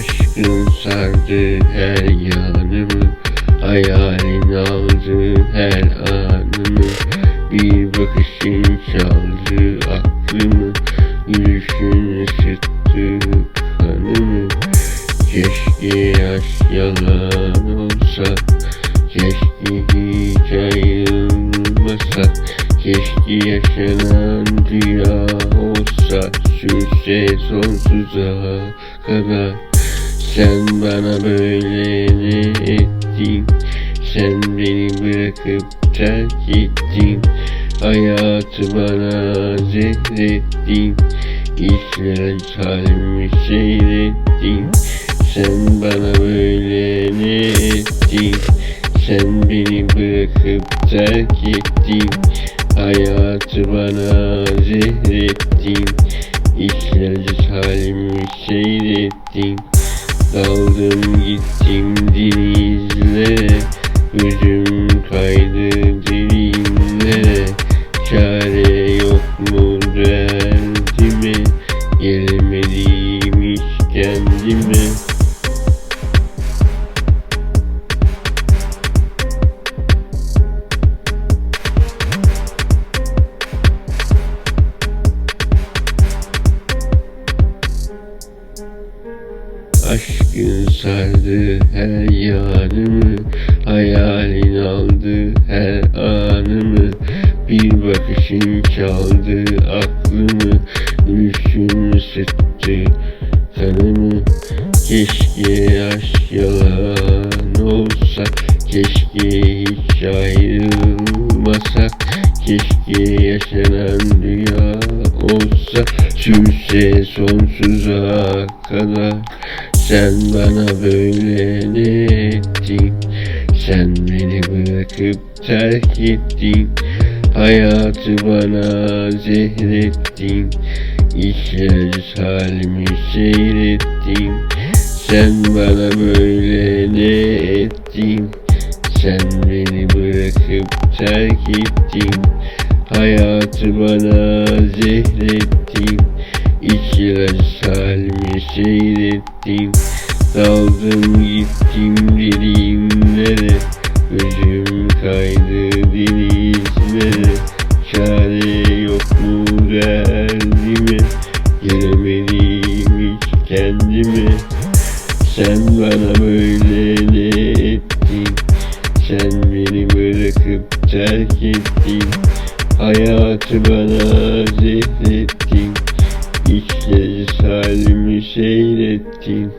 Aşkın sardı her yanımı Hayalin aldı her anımı. Bir bakışın çaldı aklımı Gülüşün ısıttı kanımı Keşke aşk yalan olsa Keşke hiç ayrılmasak Keşke yaşanan rüya olsa Sürse sonsuza kadar Sen bana böyle ne ettin? Sen beni bırakıp terk ettin Hayatı bana zehrettin. İşler halimi seyrettin. Sen bana böyle ne ettin? Sen beni bırakıp terk ettin Hayatı bana zehrettin. İşler halimi seyrettin Daldım gittim denizlere Aşkın sardı her yanımı Hayalin aldı her anımı. Bir bakışın çaldı aklımı Gülüşün ısıttı kanımı. Keşke aşk yalan olsa Keşke hiç ayrılmasak Keşke yaşanan rüya olsa Sürse sonsuza kadar Sen bana böyle ne ettin? Sen beni bırakıp terk ettin. Hayatı bana zehrettin. İşler halimi seyrettin. Sen bana böyle ne ettin? Sen beni bırakıp terk ettin. Hayatı bana zehrettin. İçler halimi seyrettin Daldım gittim derinlere Gözüm kaydı denizlere. Çare yok mu derdime Gelemedim hiç kendime. Sen bana böyle ne ettin? Sen beni bırakıp terk ettin. Hayatı bana zehrettin Güzel halimi seyrettin